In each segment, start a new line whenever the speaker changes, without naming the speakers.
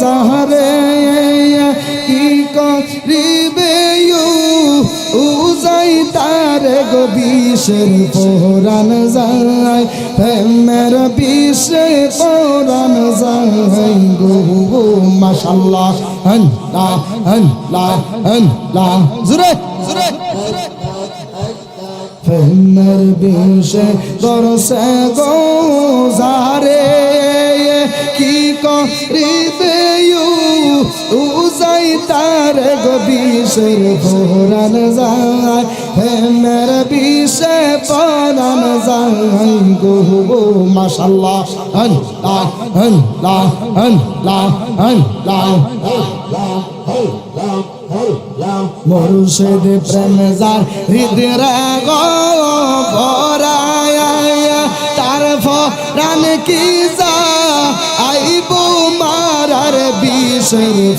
জাহরে কি করিবে উজাই তার গো বিষের পোরান যায় প্রেমের বিষে পোরান যায় গো মাশাল্লাহ হন লা হন লা হন লা জুরে জুরে প্রেমের বিষে বরসে গো জারে কি করিবে উজাই তার গো বিষের পোরান যায় প্রেমের বিষে পোরান যায় গো মাশাল্লাহ হন লা হন লা হন লা হন লা মুর্শিদ প্রেম যার হৃদয় গো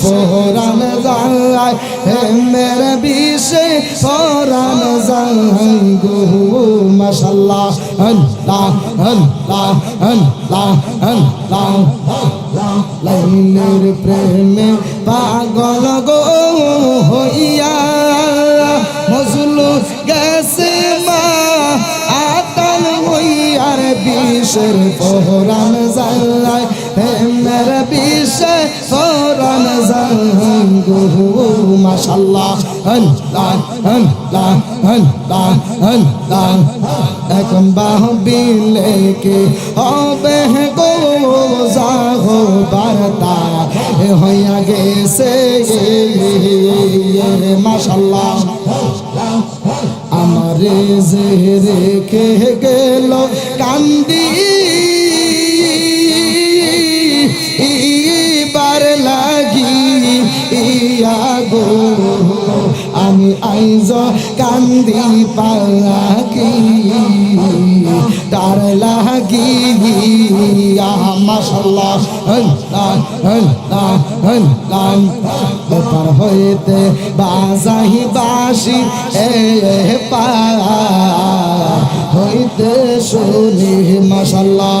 ফরান যায় হেমের বিষে ফরান যায় গো মাশাল্লাহ হন লা হন লা লাইনের প্রেমে পাগল গো হইয়া। মজলু গেছে মা, আতাল হইয়ার বিষের পহরান যায় প্রেমের বিষে মাশাল্লাহ হন হন বাহ বিলে কে হইয়া গেছে মাশাল্লাহ আমারে যে রেখে গেল কান্দি আমি আইজ কান্দি পাকি তার লাগি ব্যাপার হইতে বাজাহি বাসি এ পা। হইতে শুনি মাশাল্লাহ